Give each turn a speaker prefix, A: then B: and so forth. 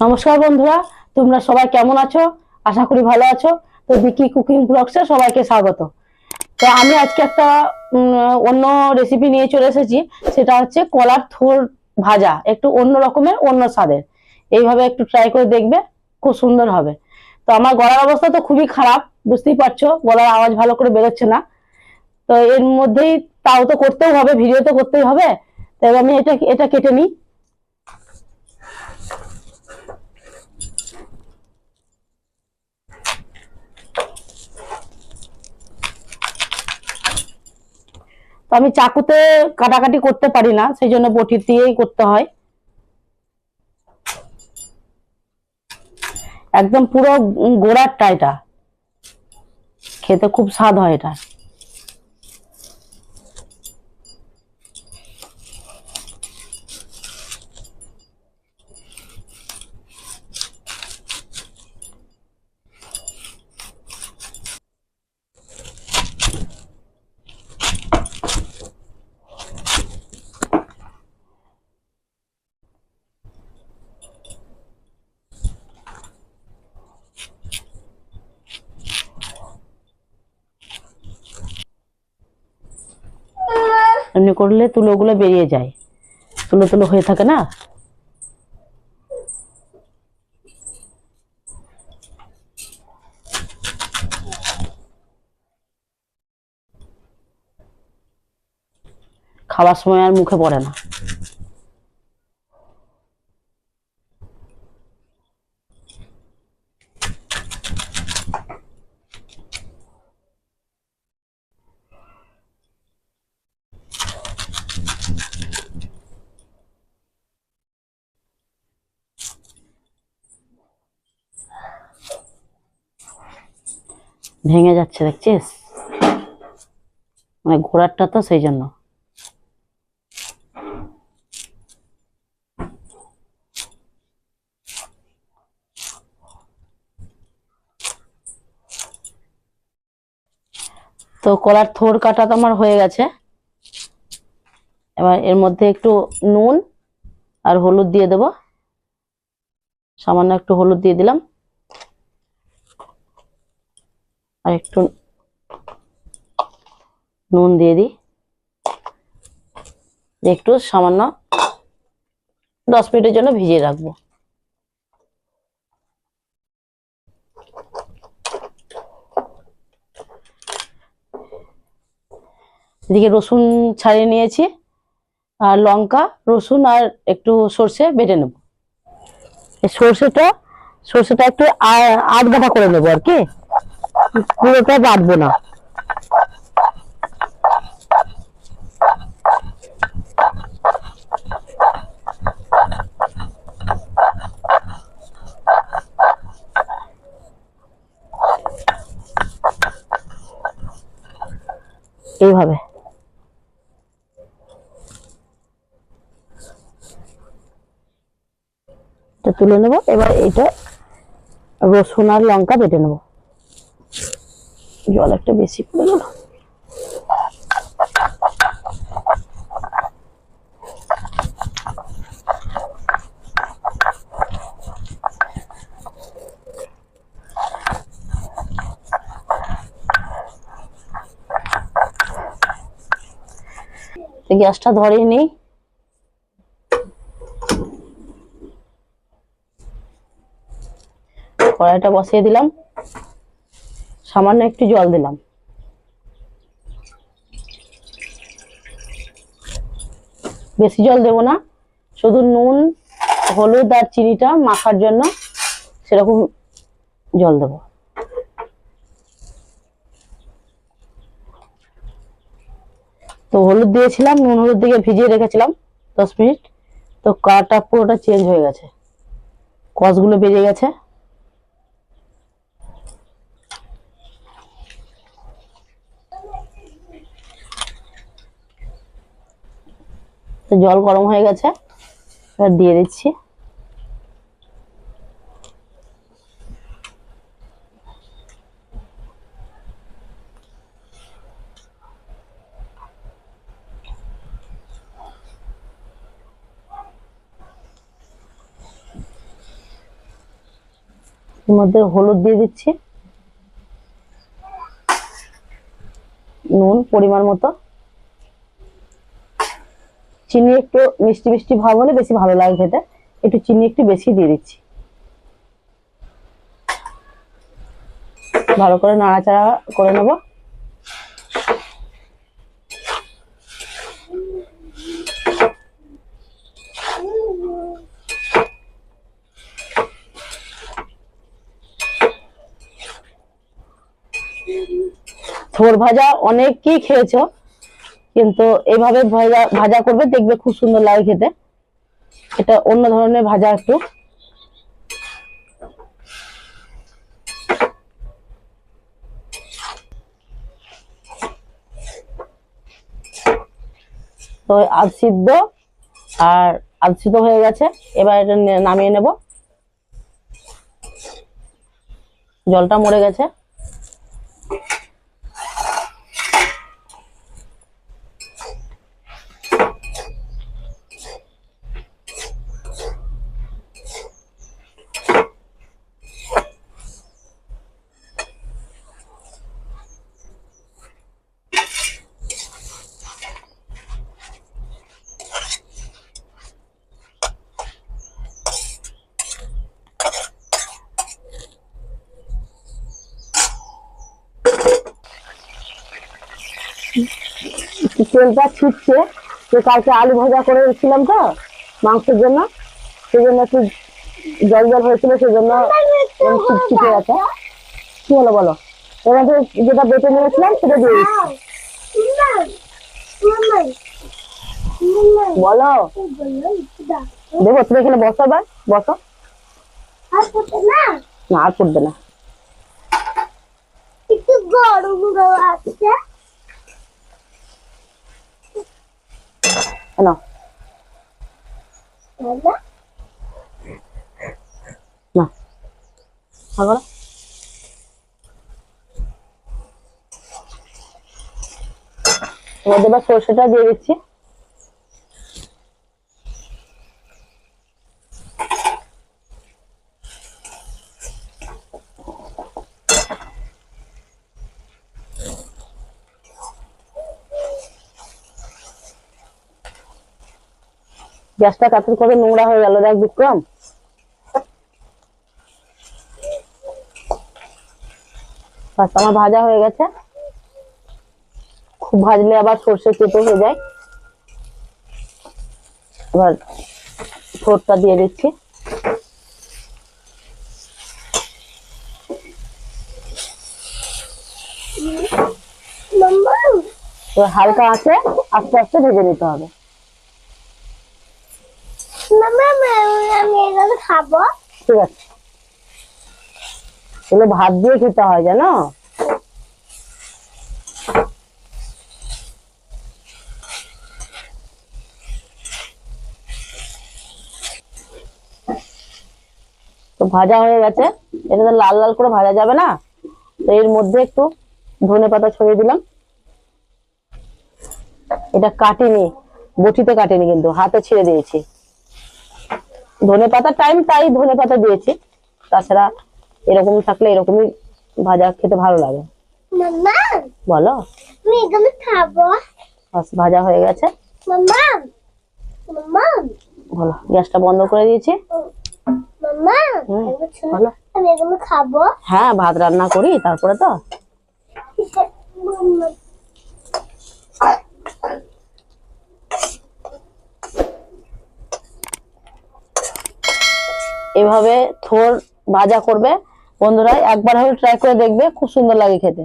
A: নমস্কার বন্ধুরা, তোমরা সবাই কেমন আছো? আশা করি ভালো আছো। তো বিকি কুকিং ব্লগসে সবাইকে স্বাগত। তো আমি আজকে একটা অন্য রেসিপি নিয়ে চলে এসেছি। সেটা হচ্ছে কলার থোর ভাজা। একটু অন্য রকমের, অন্য স্বাদের। এইভাবে একটু ট্রাই করে দেখবে, খুব সুন্দর হবে। তো আমার গলার অবস্থা তো খুবই খারাপ, বুঝতেই পারছ, গলার আওয়াজ ভালো করে বেরোচ্ছে না। তো এর মধ্যেই তাও তো করতেই হবে ভিডিও তো করতেই হবে। তাই আমি এটা এটা কেটে নিই। তো আমি চাকুতে কাটাকাটি করতে পারি না সেই জন্য বটি দিয়েই করতে হয়। একদম পুরো গোড়ার এটা। খেতে খুব স্বাদ হয় এটা। এমনি করলে তুলোগুলো বেরিয়ে যায়। তুলো তুলো হয়ে থাকে না? খাওয়ার সময় আর মুখে পড়ে না। ভেঙে যাচ্ছে, দেখছিস? মানে ঘোড়ারটা তো সেই জন্য। তো কলার থোর কাটা তো আমার হয়ে গেছে। এবার এর মধ্যে একটু নুন আর হলুদ দিয়ে দেব। সামান্য একটু হলুদ দিয়ে দিলাম। আর একটু নুন দিয়ে দিই। একটু সামান্য দশ মিনিটের জন্য ভিজিয়ে রাখব। এদিকে রসুন ছাড়িয়ে নিয়েছি, আর লঙ্কা, রসুন, আর একটু সর্ষে বেটে নেব। সর্ষেটা সর্ষেটা একটু আধ বাটা করে নেব আর কি। পুরোটা বাটবো না। এইভাবে। তুলে নেব এবার এটা রসুন আর লঙ্কা বেটে নেব। জল একটা বেশি পড়ে গেল গ্যাসটা ধরেই নেই কড়াইটা বসিয়ে দিলাম। সামান্য একটু জল দিলাম। বেশি জল দেব না, শুধু নুন, হলুদ আর চিনিটা মাখার জন্য সেরকম জল দেব। তো হলুদ দিয়েছিলাম, নুন হলুদ দিয়ে ভিজিয়ে রেখেছিলাম দশ মিনিট। তো কাটা পুরোটা চেঞ্জ হয়ে গেছে। কষগুলো বেজে গেছে। জল গরম হয়ে গেছে, এবার দিয়ে দিচ্ছি। এর মধ্যে হলুদ দিয়ে দিচ্ছি। নুন, পরিমাণ মতো। চিনি একটু মিষ্টি মিষ্টি ভাব হলে বেশি ভালো লাগে খেতে। একটু চিনি একটু বেশি দিয়ে দিচ্ছি। ভালো করে নাড়াচাড়া করে নেব। থোর ভাজা অনেক কি খেয়েছো। কিন্তু এভাবে ভাজা ভাজা করবে, দেখবে খুব সুন্দর লাগে খেতে। এটা অন্য ধরনের ভাজা একটু। তো আধ সিদ্ধ, আর আধ সিদ্ধ হয়ে গেছে। এবার এটা নামিয়ে নেব। জলটা মরে গেছে। তেলটা ছিটছে, তো কালকে আলু ভাজা করে রেখেছিলাম তো মাংসের জন্য সেই জন্য একটু জল জল হয়েছিল সেই জন্য এরকম ছিটছিটে গেছে কি হলো বলো? মধ্যে যেটা বেটে নিয়েছিলাম সেটা দিয়ে বলো। দেখো, তুমি এখানে বসো এবার, বসো। না, আর করবে না।
B: একটু গরম আছে।
A: না না এবার এবার সর্ষেটা দিয়ে দিচ্ছি। গ্যাসটা কাতর করে নোংরা হয়ে গেল দেখ বিক্রম। বাস আমার ভাজা হয়ে গেছে। খুব ভাজলে আবার সর্ষে চেপে হয়ে যায়। এবার ঠোঁটটা দিয়ে দিচ্ছি। হালকা আছে আস্তে আস্তে ভেজে নিতে হবে।
B: খাব
A: ভাত দিয়ে খেতে হয়, জানো? তো ভাজা হয়ে গেছে। এটা তো লাল লাল করে ভাজা যাবে না? তো এর মধ্যে একটু ধনে পাতা ছড়িয়ে দিলাম। এটা কাটিনি, বটিতে কাটিনি কিন্তু, হাতে ছেড়ে দিয়েছি। ধনে পাতা টাইম তাই ধনে পাতা দিয়েছি। তাছাড়া এরকম থাকলে এরকমই ভাজা খেতে ভালো লাগে। বলো। ভাজা হয়ে গেছে। বলো গ্যাসটা বন্ধ করে দিয়েছি। হ্যাঁ ভাত রান্না করি তারপরে তো। এভাবে থোর ভাজা করবে। বন্ধুরা একবার হলে ট্রাই করে দেখবে খুব সুন্দর লাগে খেতে।